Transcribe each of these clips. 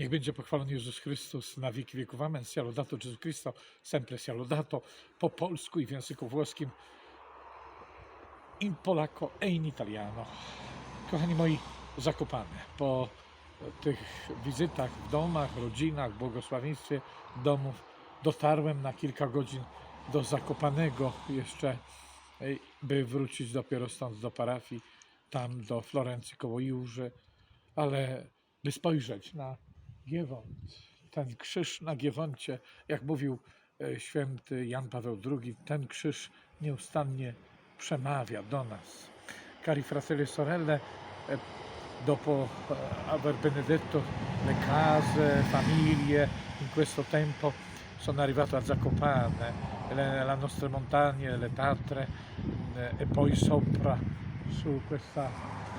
Niech będzie pochwalony Jezus Chrystus na wieki wieków. Amen. Sia Gesù Cristo, sempre sia po polsku i w języku włoskim in polacco e in italiano. Kochani moi, Zakopane, po tych wizytach w domach, rodzinach, błogosławieństwie domów dotarłem na kilka godzin do Zakopanego jeszcze, by wrócić dopiero stąd do parafii, tam do Florencji koło Jurzy, ale by spojrzeć na Giewont, ten krzyż na Giewoncie, jak mówił e, święty Jan Paweł II, ten krzyż nieustannie przemawia do nas. Cari fratelli e sorelle, eh, dopo aver benedetto le case, famiglie in questo tempo, sono arrivato a Zakopane, le, la nostre montagne, le Tatre e poi sopra su questa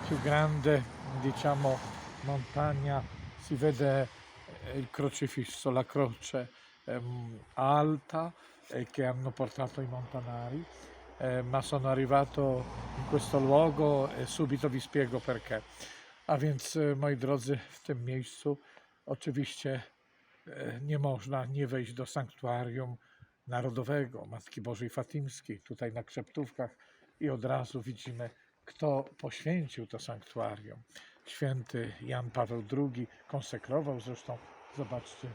più grande, diciamo, montagna si vede eh, il crocifisso, la croce ehm, alta eh, che hanno portato i montanari eh, ma sono arrivato in questo luogo e subito vi spiego perché. A więc, e, moi drodzy, w tym miejscu oczywiście e, nie można nie wejść do sanktuarium narodowego Matki Bożej Fatimskiej, tutaj na Krzeptówkach i od razu widzimy, kto poświęcił to sanktuarium. Święty Jan Paweł II konsekrował zresztą, zobaczcie,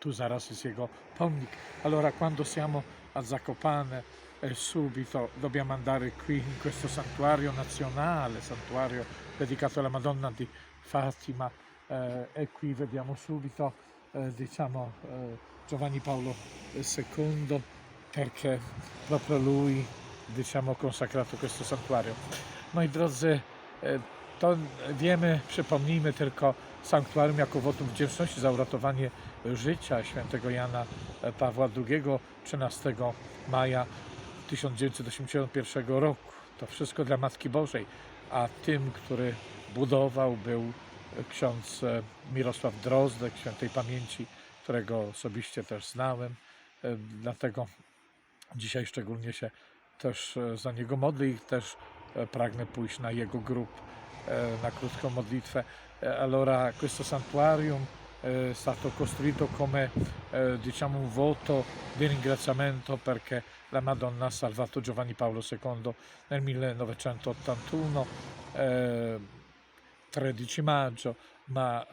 tu zaraz jest jego pomnik. Allora, quando siamo a Zakopane, eh, subito dobbiamo andare qui in questo santuario nazionale, santuario dedicato alla Madonna di Fatima, eh, e qui vediamo subito, eh, diciamo, eh, Giovanni Paolo II, perché proprio lui, diciamo, consacrato questo santuario. Moi drodzy, e, to wiemy, przypomnijmy tylko sanktuarium jako wotum wdzięczności za uratowanie życia świętego Jana Pawła II 13 maja 1981 roku. To wszystko dla Matki Bożej, a tym, który budował, był ksiądz e, Mirosław Drozdek, świętej pamięci, którego osobiście też znałem. E, Dlatego dzisiaj szczególnie się też e, za niego modlę i też e, pragnę pójść na jego grób, e, na krótką modlitwę. E, Allora, questo santuarium è stato costruito come eh, diciamo un voto di ringraziamento perché la Madonna ha salvato Giovanni Paolo II nel 1981, eh, 13 maggio, ma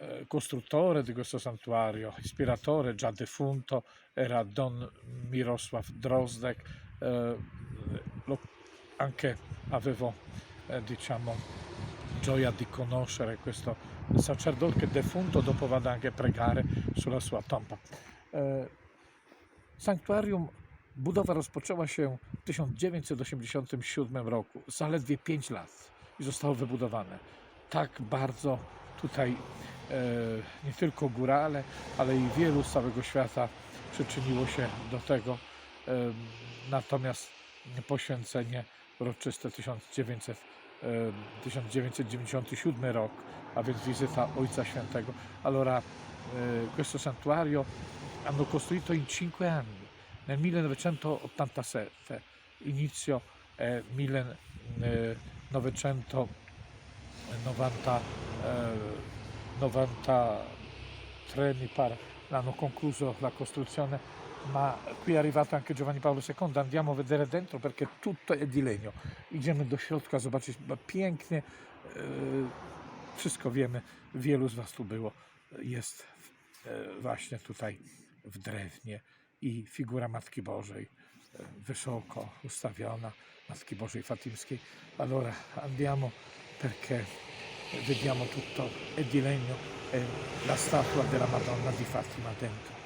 eh, costruttore di questo santuario, ispiratore già defunto, era Don Mirosław Drozdek, eh, lo- anche avevo eh, diciamo gioia di conoscere questo sacerdote che defunto dopo vado anche a pregare sulla sua tomba. Eh, Sanktuarium, budowa rozpoczęła się w 1987 roku, zaledwie 5 lat i zostało wybudowane. Tak bardzo tutaj e, nie tylko górale, ale i wielu z całego świata przyczyniło się do tego. E, natomiast poświęcenie uroczyste 1900, e, 1997 rok, a więc wizyta Ojca Świętego. Allora, eh, questo santuario hanno costruito in cinque anni, nel 1987, inizio eh, 1990, eh, 93 mi pare, l'hanno concluso la costruzione, ma qui è arrivato anche Giovanni Paolo II, andiamo a vedere dentro perché tutto è di legno. Idziemy do środka zobaczyć, pięknie, e, wszystko wiemy, wielu z Was tu było, jest e, właśnie tutaj w drewnie i figura Matki Bożej e, wysoko ustawiona, Matki Bożej Fatimskiej. Allora andiamo perché vediamo tutto è di legno e la statua della Madonna di Fatima dentro.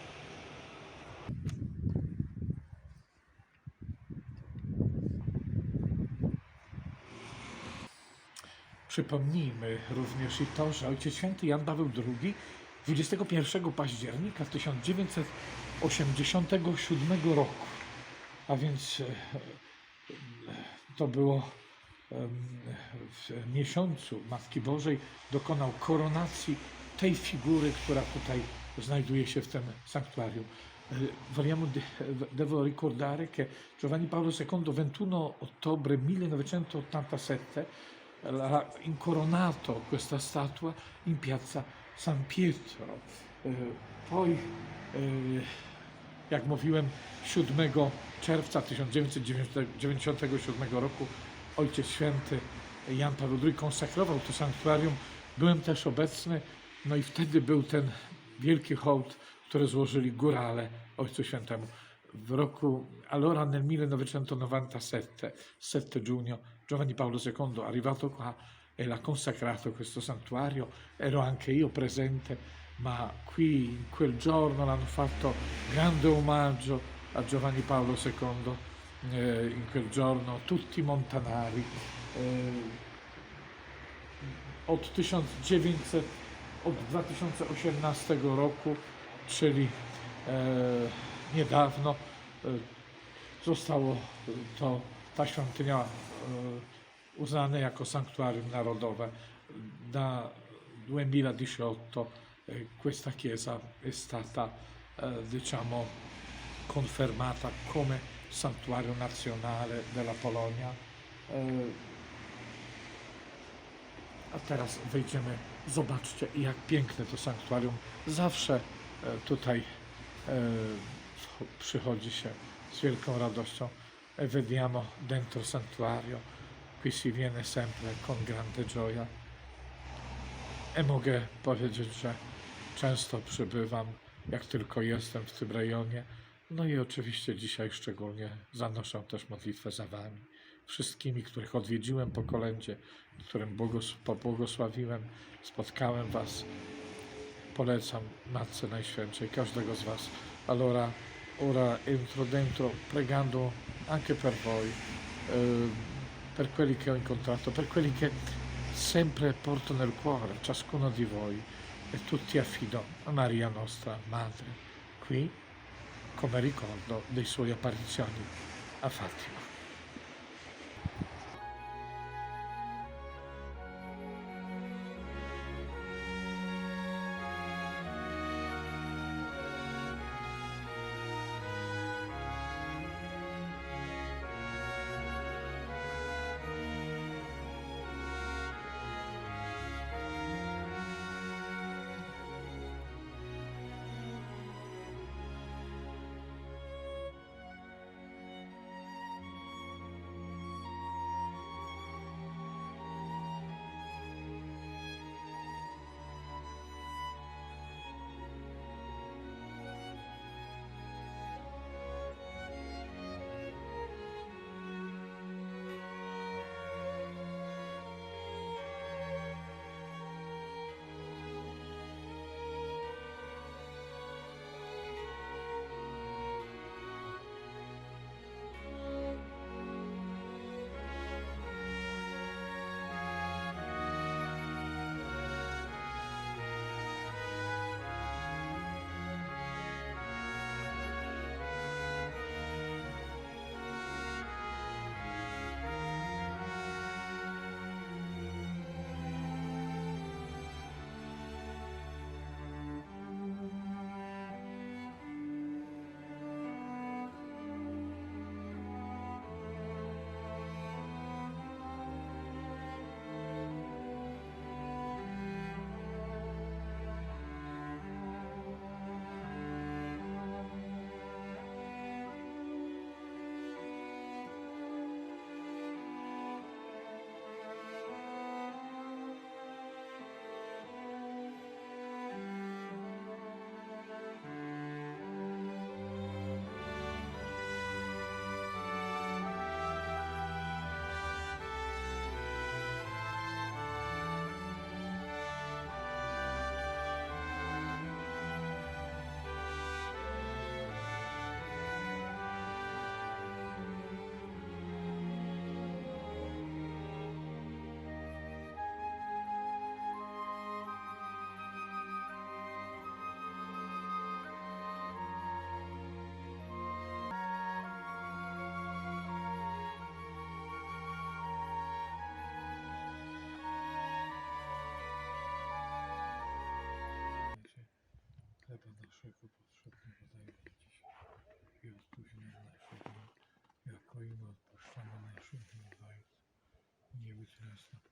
Przypomnijmy również i to, że Ojciec Święty Jan Paweł II 21 października 1987 roku, a więc e, e, to było w miesiącu Matki Bożej, dokonał koronacji tej figury, która tutaj znajduje się w tym sanktuarium. Vogliamo, de- devo ricordare che Giovanni Paolo II, 21 ottobre 1987, ha incoronato questa statua in piazza San Pietro. E, Poi, e, jak mówiłem, 7 czerwca 1997 roku Ojciec Święty Jan Paweł II konsekrował to sanktuarium. Byłem też obecny, no i wtedy był ten wielki hołd, który złożyli górale Ojcu Świętemu. W roku allora nel 1997 giugno Giovanni Paolo II arrivato qua e l'ha consacrato questo santuario, ero anche io presente, ma qui in quel giorno l'hanno fatto grande omaggio a Giovanni Paolo II, eh, in quel giorno tutti i montanari. eh, od 1900, od 2018 roku, czyli e, niedawno, e, zostało to, ta świątynia uznane jako sanktuarium narodowe. Da 2018 eh, questa chiesa è stata eh, diciamo confermata come santuario nazionale della Polonia. A teraz wejdziemy, zobaczcie jak piękne to sanktuarium. Zawsze e, tutaj e, przychodzi się z wielką radością. E vediamo dentro santuario, qui si viene sempre con grande gioia. E mogę powiedzieć, że często przybywam, jak tylko jestem w tym rejonie. No i oczywiście dzisiaj szczególnie zanoszę też modlitwę za Wami, wszystkimi, których odwiedziłem po kolędzie, którym błogos- pobłogosławiłem, spotkałem Was. Polecam Matce Najświętszej, każdego z Was. Allora, ora entro dentro pregando anche per voi, eh, per quelli che ho incontrato, per quelli che sempre porto nel cuore, ciascuno di voi, e tutti affido a Maria nostra Madre, qui come ricordo dei suoi apparizioni a Fatima. Nie